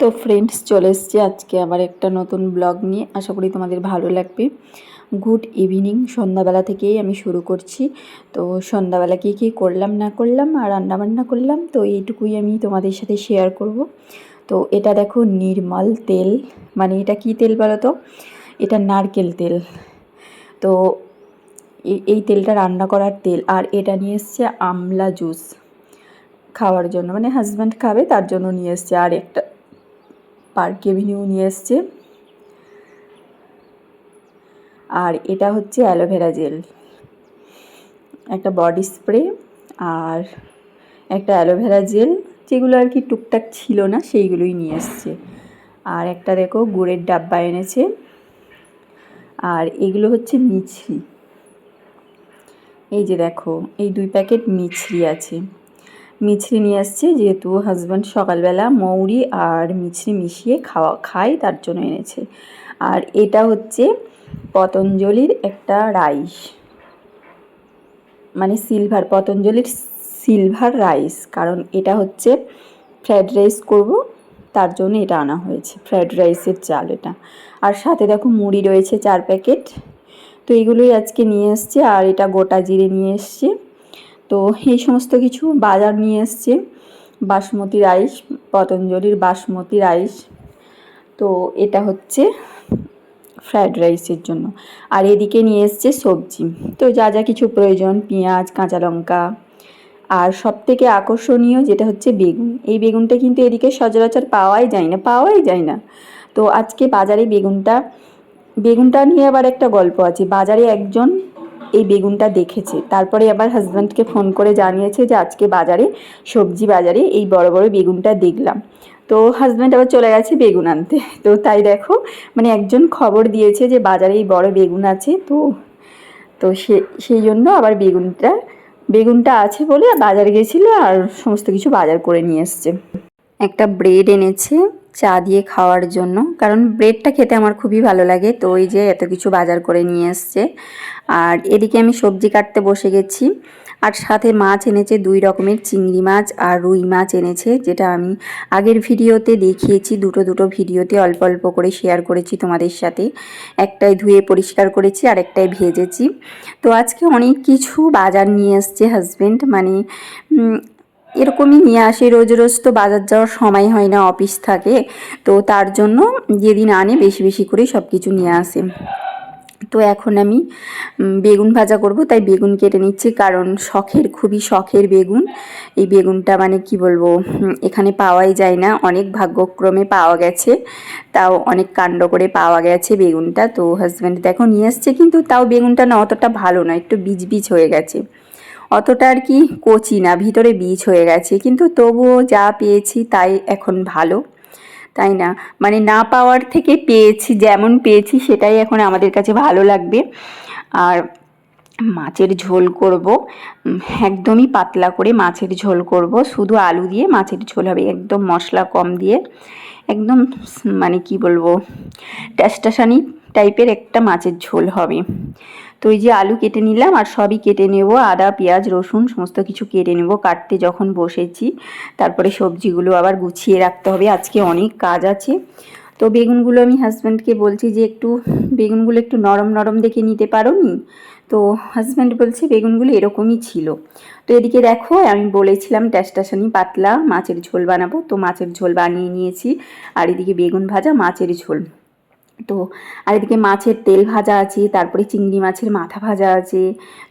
তো ফ্রেন্ডস চলে এসছি আজকে আবার একটা নতুন ব্লগ নিয়ে। আশা করি তোমাদের ভালো লাগবে। গুড ইভিনিং সন্ধ্যাবেলা থেকেই আমি শুরু করছি। তো সন্ধ্যাবেলা কী কী করলাম, না করলাম, আর রান্নাবান্না করলাম, তো এইটুকুই আমি তোমাদের সাথে শেয়ার করব। তো এটা দেখো নির্মল তেল। মানে এটা কি তেল বলো তো? এটা নারকেল তেল। তো এই তেলটা রান্না করার তেল, আর এটা নিয়ে এসছে আমলা জুস। খাওয়ার জন্য মানে হাজব্যান্ড খাবে, তার জন্য নিয়ে এসছে আর একটা পার্ক এভিনিউ নিয়ে এসছে। আর এটা হচ্ছে অ্যালোভেরা জেল। একটা বডি স্প্রে আর একটা অ্যালোভেরা জেল, যেগুলো আর কি টুকটাক ছিল না, সেইগুলোই নিয়ে এসছে। আর একটা দেখো, গুড়ের ডাব্বা এনেছে। আর এগুলো হচ্ছে মিছরি। এই যে দেখো, এই দুই প্যাকেট মিছরি আছে। মিছরি নিয়ে আসছে, যেহেতু হাজব্যান্ড সকালবেলা মৌরি আর মিছরি মিশিয়ে খাওয়া, খায়, তার জন্য এনেছে। আর এটা হচ্ছে পতঞ্জলির একটা রাইস। মানে সিলভার পতঞ্জলির সিলভার রাইস কারণ এটা হচ্ছে ফ্রায়েড রাইস করব, তার জন্য এটা আনা হয়েছে ফ্রায়েড রাইসের চাল এটা। আর সাথে দেখো মুড়ি রয়েছে চার প্যাকেট, তো এগুলোই আজকে নিয়ে এসছে, আর এটা গোটা জিরে নিয়ে এসছে। তো এই সমস্ত কিছু বাজার নিয়ে এসছে। বাসমতি রাইস, পতঞ্জলির বাসমতি রাইস। তো এটা হচ্ছে ফ্রায়েড রাইসের জন্য। আর এদিকে নিয়ে এসছে সবজি। তো যা যা কিছু প্রয়োজন, পেঁয়াজ, কাঁচা লঙ্কা। আর সব থেকে আকর্ষণীয় যেটা হচ্ছে বেগুন। এই বেগুনটা কিন্তু এদিকে সচরাচর পাওয়াই যায় না, পাওয়াই যায় না। তো আজকে বাজারে বেগুনটা বেগুনটা নিয়ে আবার একটা গল্প আছে। বাজারে একজন এই বেগুনটা দেখেছে। তারপরে আবার হাজব্যান্ডকে ফোন করে জানিয়েছে যে, আজকে বাজারে, সবজি বাজারে এই বড় বড় বেগুনটা দেখলাম। তো হাজব্যান্ড আবার চলে গেছে বেগুন আনতে। তো তাই দেখো মানে একজন খবর দিয়েছে যে, বাজারে এই বড় বেগুন আছে, তো তো সে, সেই জন্য আবার বেগুনটা বেগুনটা আছে বলে বাজার গেছিল আর সমস্ত কিছু বাজার করে নিয়ে এসছে। একটা ব্রেড এনেছে। চা দিয়ে খাওয়ার জন্য। কারণ ব্রেডটা খেতে আমার খুবই ভালো লাগে। তো ওই যে এত কিছু বাজার করে নিয়ে এসছে। আর এদিকে আমি সবজি কাটতে বসে গেছি। আর সাথে মাছ এনেছে, দুই রকমের চিংড়ি মাছ আর রুই মাছ এনেছে, যেটা আমি আগের ভিডিওতে দেখিয়েছি। দুটো দুটো ভিডিওতে অল্প অল্প করে শেয়ার করেছি তোমাদের সাথে। একটাই ধুয়ে পরিষ্কার করেছি, আর একটাই ভেজেছি। তো আজকে অনেক কিছু বাজার নিয়ে এসছে হাজবেন্ড মানে এরকমই নিয়ে আসে। রোজ রোজ তো বাজার যাওয়ার সময় হয় না, অফিস থাকে। তো তার জন্য যেদিন আনে বেশি বেশি করে সব কিছু নিয়ে আসে। তো এখন আমি বেগুন ভাজা করব, তাই বেগুন কেটে নিচ্ছি। কারণ শখের, খুবই শখের বেগুন। এই বেগুনটা মানে কি বলব এখানে পাওয়াই যায় না। অনেক ভাগ্যক্রমে পাওয়া গেছে। তাও অনেক কাণ্ড করে পাওয়া গেছে বেগুনটা। তো হাজব্যান্ড দেখো নিয়ে এসছে কিন্তু তাও বেগুনটা না অতটা ভালো না একটু বীজ বীজ হয়ে গেছে। অতটা আর কি কচি না, ভিতরে বীজ হয়ে গেছে। কিন্তু তবুও যা পেয়েছি তাই এখন ভালো, তাই না? মানে না পাওয়ার থেকে পেয়েছি, যেমন পেয়েছি সেটাই এখন আমাদের কাছে ভালো লাগবে। আর মাছের ঝোল করব একদমই পাতলা করে মাছের ঝোল করব। শুধু আলু দিয়ে মাছের ঝোল হবে, একদম মশলা কম দিয়ে। একদম মানে কি বলব, ট্যাসটাসানি টাইপের একটা মাছের ঝোল হবে। তো এই যে আলু কেটে নিলাম আর সবই কেটে নেব, আদা, পেঁয়াজ, রসুন, সমস্ত কিছু কেটে নেব, কাটতে যখন বসেছি। তারপরে সবজিগুলো আবার গুছিয়ে রাখতে হবে, আজকে অনেক কাজ আছে। তো বেগুনগুলো আমি হাজব্যান্ডকে বলছি যে একটু, বেগুনগুলো একটু নরম নরম দেখে নিতে পারো নি? তো হাজব্যান্ড বলছে বেগুনগুলো এরকমই ছিল। তো এদিকে দেখো, আমি বলেছিলাম ট্যাসটাসানি পাতলা মাছের ঝোল বানাবো, তো মাছের ঝোল বানিয়ে নিয়েছি। আর এদিকে বেগুন ভাজা মাছের ঝোল। তো আর এদিকে মাছের তেল ভাজা আছে, তারপরে চিংড়ি মাছের মাথা ভাজা আছে।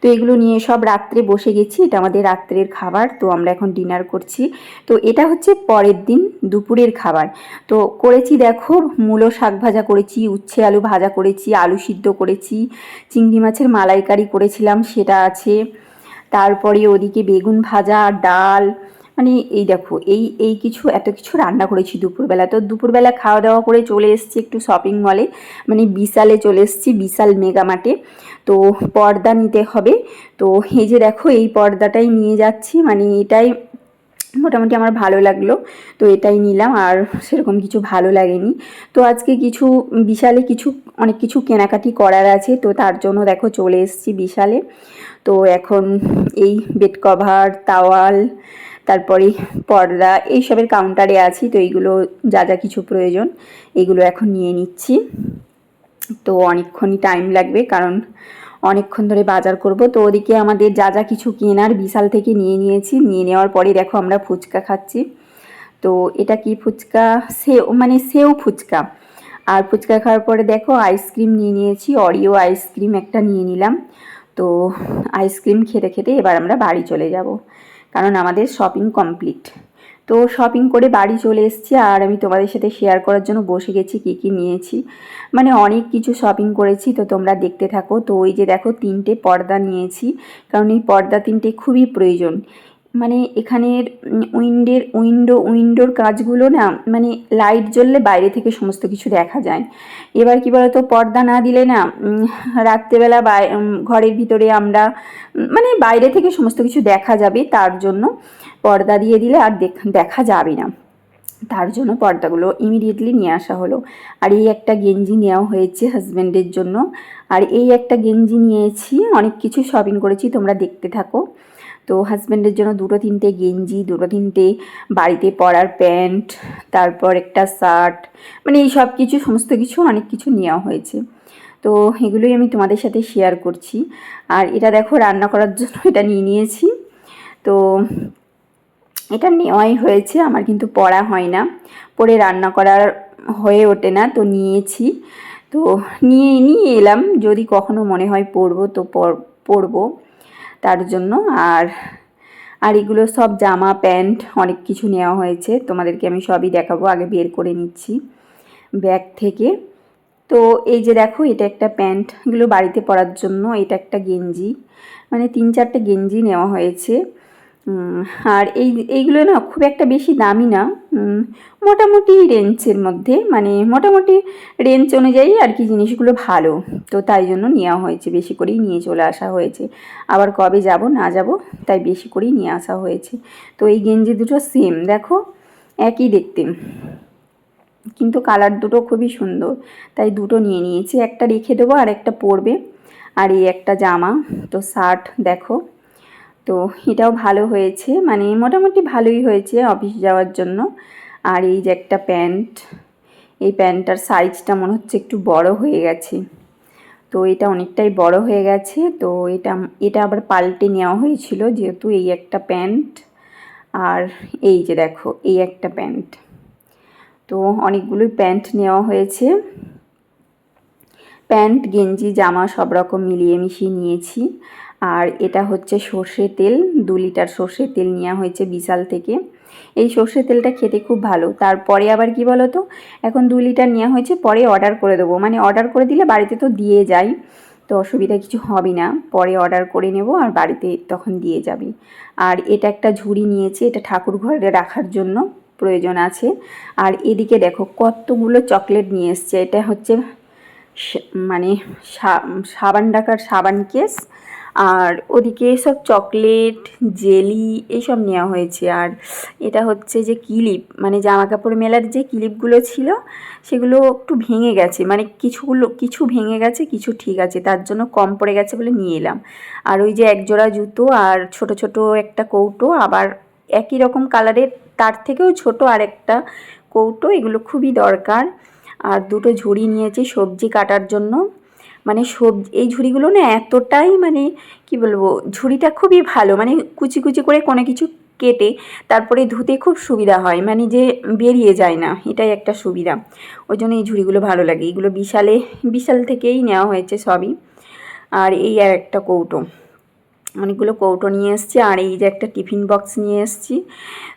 তো এগুলো নিয়ে সব রাত্রে বসে গেছি, এটা আমাদের রাত্রের খাবার, তো আমরা এখন ডিনার করছি। তো এটা হচ্ছে পরের দিন দুপুরের খাবার। তো করেছি দেখো, মূলো শাক ভাজা করেছি, উচ্ছে আলু ভাজা করেছি, আলু সিদ্ধ করেছি, চিংড়ি মাছের মালাইকারি করেছিলাম, সেটা আছে। তারপরে ওদিকে বেগুন ভাজা, ডাল মানে এই দেখো, এই এই কিছু এত কিছু রান্না করেছি দুপুরবেলা। তো দুপুরবেলা খাওয়া দাওয়া করে চলে এসেছি একটু শপিং মলে মানে বিশালে চলে এসেছি, বিশাল মেগামার্টে তো পর্দা নিতে হবে। তো এই যে দেখো, এই পর্দাটাই নিয়ে যাচ্ছি। মানে এটাই মোটামুটি আমার ভালো লাগল। তো এটাই নিলাম, আর সেরকম কিছু ভালো লাগেনি। তো আজকে কিছু, বিশালে কিছু, অনেক কিছু কেনাকাটি করার আছে। তো তার জন্য দেখো চলে এসেছি বিশালে। তো এখন এই বেড কভার তাওয়াল তারপরে পর্দা, এইসবের কাউন্টারে আছি, তো এইগুলো যা যা কিছু প্রয়োজন এগুলো এখন নিয়ে নিচ্ছি। তো অনেকক্ষণই টাইম লাগবে, কারণ অনেকক্ষণ ধরে বাজার করব। তো ওদিকে আমাদের যা যা কিছু কেনার বিশাল থেকে নিয়ে নিয়েছি। নিয়ে নেওয়ার পরে দেখো আমরা ফুচকা খাচ্ছি। তো এটা কি ফুচকা? সেও মানে সেও ফুচকা। আর ফুচকা খাওয়ার পরে দেখো আইসক্রিম নিয়ে নিয়েছি অরিও আইসক্রিম একটা নিয়ে নিলাম। তো আইসক্রিম খেতে খেতে এবার আমরা বাড়ি চলে যাব। কারণ আমাদের শপিং কমপ্লিট তো শপিং করে বাড়ি চলে এসেছি আর আমি তোমাদের সাথে শেয়ার করার জন্য বসে গেছি, কী কী নিয়েছি। মানে অনেক কিছু শপিং করেছি, তো তোমরা দেখতে থাকো। তো ওই যে দেখো, তিনটে পর্দা নিয়েছি, কারণ এই পর্দা তিনটে খুবই প্রয়োজন। মানে এখানের উইন্ডের, উইন্ডো, উইন্ডোর কাজগুলো না মানে লাইট জ্বললে বাইরে থেকে সমস্ত কিছু দেখা যায়। এবার কি বলতো, পর্দা না দিলে না রাত্রেবেলা ঘরের ভিতরে আমরা মানে বাইরে থেকে সমস্ত কিছু দেখা যাবে, তার জন্য পর্দা দিয়ে দিলে আর দেখা যাবে না। তার জন্য পর্দাগুলো ইমিডিয়েটলি নিয়ে আসা হলো। আর এই একটা গেঞ্জি নেওয়া হয়েছে হাজব্যান্ডের জন্য। আর এই একটা গেঞ্জি নিয়েছি, অনেক কিছু শপিং করেছি, তোমরা দেখতে থাকো। তো হাজব্যান্ডের জন্য দুটো তিনটে গেঞ্জি, দুটো তিনটে বাড়িতে পরার প্যান্ট, তারপর একটা শার্ট মানে এই সব কিছু, সমস্ত কিছু অনেক কিছু নেওয়া হয়েছে। তো এগুলোই আমি তোমাদের সাথে শেয়ার করছি। আর এটা দেখো, রান্না করার জন্য এটা নিয়ে নিয়েছি। তো এটা নেওয়াই হয়েছে, আমার কিন্তু পড়া হয় না। পরে রান্না করার হয়ে ওঠে না, তো নিয়েছি। তো নিয়ে নিয়ে এলাম, যদি কখনো মনে হয় পরবো তো পরবো তার জন্য। আর আর এগুলো সব জামা, প্যান্ট অনেক কিছু নেওয়া হয়েছে। তোমাদেরকে আমি সবই দেখাবো, আগে বের করে নিচ্ছি ব্যাগ থেকে। তো এই যে দেখো, এটা একটা প্যান্ট। এগুলো বাড়িতে পরার জন্য এটা একটা গেঞ্জি। মানে তিন চারটে গেঞ্জি নেওয়া হয়েছে। আর এই, এইগুলো না খুব একটা বেশি দামি না। মোটামুটি রেঞ্জের মধ্যে মানে মোটামুটি রেঞ্জ অনুযায়ী আর কি জিনিসগুলো ভালো। তো তাই জন্য নেওয়া হয়েছে, বেশি করেই নিয়ে চলে আসা হয়েছে। আবার কবে যাব, না যাব, তাই বেশি করেই নিয়ে আসা হয়েছে। তো এই গেঞ্জি দুটো সেম দেখো, একই দেখতে। কিন্তু কালার দুটো খুবই সুন্দর, তাই দুটো নিয়ে নিয়েছি। একটা রেখে দেবো আর একটা পরবে। আর এই একটা জামা, তো শার্ট দেখো। তো এটাও ভালো হয়েছে। মানে মোটামুটি ভালোই হয়েছে অফিস যাওয়ার জন্য। আর এই যে একটা প্যান্ট, এই প্যান্টটার সাইজটা মনে হচ্ছে একটু বড় হয়ে গেছে। তো এটা অনেকটাই বড় হয়ে গেছে। তো এটা এটা আবার পাল্টে নেওয়া হয়েছিল যেহেতু এই একটা প্যান্ট। আর এই যে দেখো, এই একটা প্যান্ট। তো অনেকগুলোই প্যান্ট নেওয়া হয়েছে। প্যান্ট, গেঞ্জি, জামা সব রকম মিলিয়ে মিশিয়ে নিয়েছি। আর এটা হচ্ছে সর্ষে তেল, দু লিটার সর্ষে তেল নেওয়া হয়েছে বিশাল থেকে। এই সর্ষে তেলটা খেতে খুব ভালো। তারপরে আবার কি বলো তো এখন দু লিটার নেওয়া হয়েছে, পরে অর্ডার করে দেবো। মানে অর্ডার করে দিলে বাড়িতে তো দিয়ে যাই, তো অসুবিধা কিছু হবে না। পরে অর্ডার করে নেব আর বাড়িতে তখন দিয়ে যাবি। আর এটা একটা ঝুড়ি নিয়েছি, এটা ঠাকুর ঘরে রাখার জন্য প্রয়োজন আছে। আর এদিকে দেখো কতগুলো চকলেট নিয়ে এসছে। এটা হচ্ছে মানে সাবান ডাকার সাবান কেস। আর ওদিকে সব চকলেট, জেলি এইসব নেওয়া হয়েছে। আর এটা হচ্ছে যে কিলিপ মানে জামা কাপড় মেলার যে কিলিপগুলো ছিল, সেগুলো একটু ভেঙে গেছে। মানে কিছুগুলো, কিছু ভেঙে গেছে, কিছু ঠিক আছে। তার জন্য কম পড়ে গেছে বলে নিয়ে এলাম। আর ওই যে একজোড়া জুতো আর ছোট ছোট একটা কৌটো, আবার একই রকম কালারের, তার থেকেও ছোট আর একটা কৌটো, এগুলো খুবই দরকার। আর দুটো ঝুড়ি নিয়েছি সবজি কাটার জন্য। মানে সবজি এই ঝুড়িগুলো না এতটাই মানে কি বলব, ঝুড়িটা খুবই ভালো মানে কুচি কুচি করে কোনো কিছু কেটে তারপরে ধুতে খুব সুবিধা হয় মানে যে বেরিয়ে যায় না, এটাই একটা সুবিধা। ওই জন্য এই ঝুড়িগুলো ভালো লাগে, এগুলো বিশালে, বিশাল থেকেই নেওয়া হয়েছে সবই। আর এই আর একটা কৌটো, অনেকগুলো কৌটো নিয়ে এসছি, আর এই যে একটা টিফিন বক্স নিয়ে এসছি।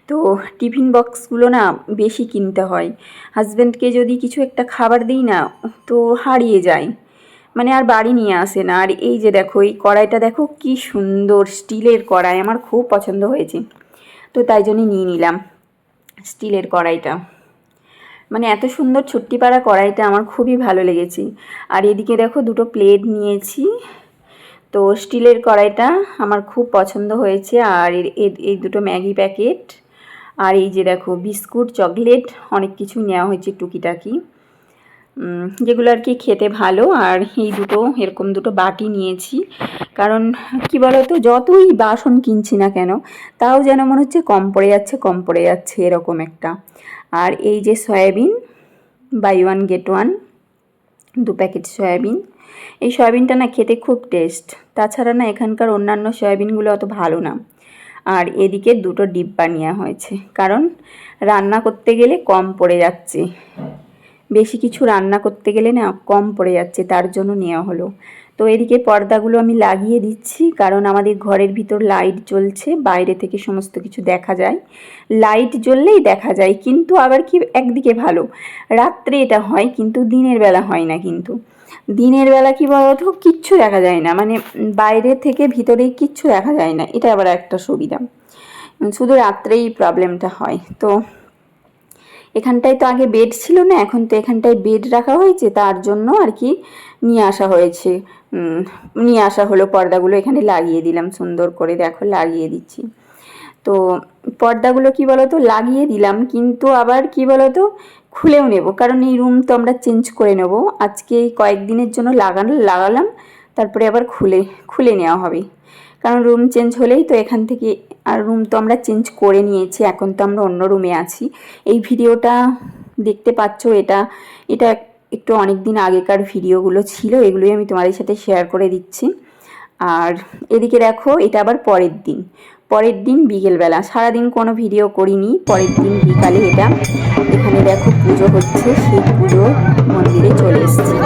তো টিফিন বক্সগুলো না বেশি কিনতে হয়, হাজব্যান্ডকে যদি কিছু একটা খাবার দিই না, তো হারিয়ে যায়। মানে আর বাড়ি নিয়ে আসে না। আর এই যে দেখো, এই কড়াইটা দেখো কি সুন্দর স্টিলের কড়াই, আমার খুব পছন্দ হয়েছে। তো তাই জন্যই নিয়ে নিলাম স্টিলের কড়াইটা। মানে এত সুন্দর পাড়া কড়াইটা আমার খুবই ভালো লেগেছে। আর এদিকে দেখো দুটো প্লেট নিয়েছি। তো স্টিলের কড়াইটা আমার খুব পছন্দ হয়েছে। আর এই দুটো ম্যাগি প্যাকেট। আর এই যে দেখো, বিস্কুট, চকলেট, অনেক কিছু নেওয়া হয়েছে টুকিটাকি। যেগুলো আর কি খেতে ভালো, আর এই দুটো, এরকম দুটো বাটি নিয়েছি। কারণ, কি বলতো, যতই বাসন কিনছি না কেন, তাও যেন মনে হচ্ছে কম পড়ে যাচ্ছে, কম পড়ে যাচ্ছে, এরকম একটা। আর এই যে soybean buy one get one দু প্যাকেট সয়াবিন। এই সয়াবিনটা না খেতে খুব টেস্ট তাছাড়া না এখানকার অন্যান্য সয়াবিনগুলো অত ভালো না। আর এদিকে দুটো ডিব্বা নেওয়া হয়েছে, কারণ রান্না করতে গেলে কম পড়ে যাচ্ছে। বেশি কিছু রান্না করতে গেলে না কম পড়ে যাচ্ছে, তার জন্য নেওয়া হলো। তো এদিকে পর্দাগুলো আমি লাগিয়ে দিচ্ছি, কারণ আমাদের ঘরের ভিতর লাইট জ্বলছে, বাইরে থেকে সমস্ত কিছু দেখা যায়। লাইট জ্বললেই দেখা যায়, কিন্তু আবার কি একদিকে ভালো। রাত্রে এটা হয়, কিন্তু দিনের বেলা হয় না কিন্তু। দিনের বেলা কি বলতো, কিচ্ছু দেখা যায় না মানে বাইরে থেকে ভিতরে কিচ্ছু দেখা যায় না, এটা আবার একটা সুবিধা। শুধু রাত্রেই প্রবলেমটা হয়, তো এখানটায় তো আগে বেড ছিল না, এখন তো এখানটায় বেড রাখা হয়েছে, তার জন্য আর কি নিয়ে আসা হয়েছে। নিয়ে আসা হলো, পর্দাগুলো এখানে লাগিয়ে দিলাম, সুন্দর করে দেখো, লাগিয়ে দিচ্ছি। তো পর্দাগুলো কি বলতো, লাগিয়ে দিলাম, কিন্তু আবার কি বলতো, খুলেও নেব, কারণ এই রুম তো আমরা চেঞ্জ করে নেব। আজকে এই কয়েকদিনের জন্য লাগানো, লাগালাম, তারপরে আবার খুলে খুলে নেওয়া হবে। কারণ রুম চেঞ্জ হলেই তো এখান থেকে আর রুম তো আমরা চেঞ্জ করে নিয়েছি, এখন তো আমরা অন্য রুমে আছি। এই ভিডিওটা দেখতে পাচ্ছ, এটা এটা একটু অনেক দিন আগেকার ভিডিওগুলো ছিল, এগুলোই আমি তোমাদের সাথে শেয়ার করে দিচ্ছি। আর এদিকে দেখো, এটা আবার পরের দিন। পরের দিন বিকেলবেলা, সারাদিন কোনো ভিডিও করিনি, পরের দিন বিকালে এটা। এখানে দেখো পুজো হচ্ছে, সেই পুজো মন্দিরে চলে এসেছি।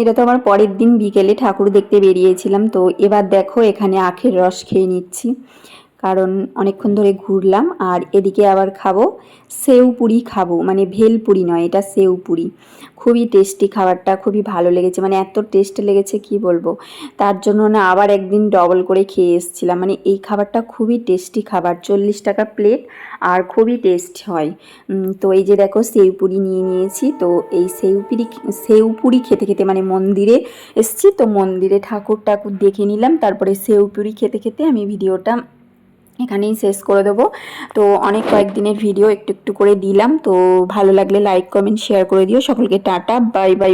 এটা তো আমার পরের দিন বিকেলে ঠাকুর দেখতে বেরিয়েছিলাম, তো এবার দেখো এখানে আখের রস খেয়ে নিচ্ছি। কারণ অনেকক্ষণ ধরে ঘুরলাম আর এদিকে আবার খাব সেউ পুরি খাব মানে ভেল পুরি নয়, এটা সেউ পুরি। খুবই টেস্টি খাবারটা, খুবই ভালো লেগেছে মানে এত টেস্ট লেগেছে কি বলব? তার জন্য না আবার একদিন ডবল করে খেয়ে এসেছিলাম মানে এই খাবারটা খুবই টেস্টি খাবার, চল্লিশ টাকা প্লেট আর খুবই টেস্ট হয়। তো এই যে দেখো সেউ পুরি নিয়ে নিয়েছি, তো এই সেউ পুরি সেউ পুরি খেতে খেতে মানে মন্দিরে এসেছি, তো মন্দিরে ঠাকুর ঠাকুর দেখে নিলাম, তারপরে সেউ পুরি খেতে খেতে আমি ভিডিওটা এখানেই শেষ করে দেবো। তো অনেক কয়েকদিনের ভিডিও একটু একটু করে দিলাম। তো ভালো লাগলে লাইক কমেন্ট শেয়ার করে দিও। সকলকে টাটা বাই বাই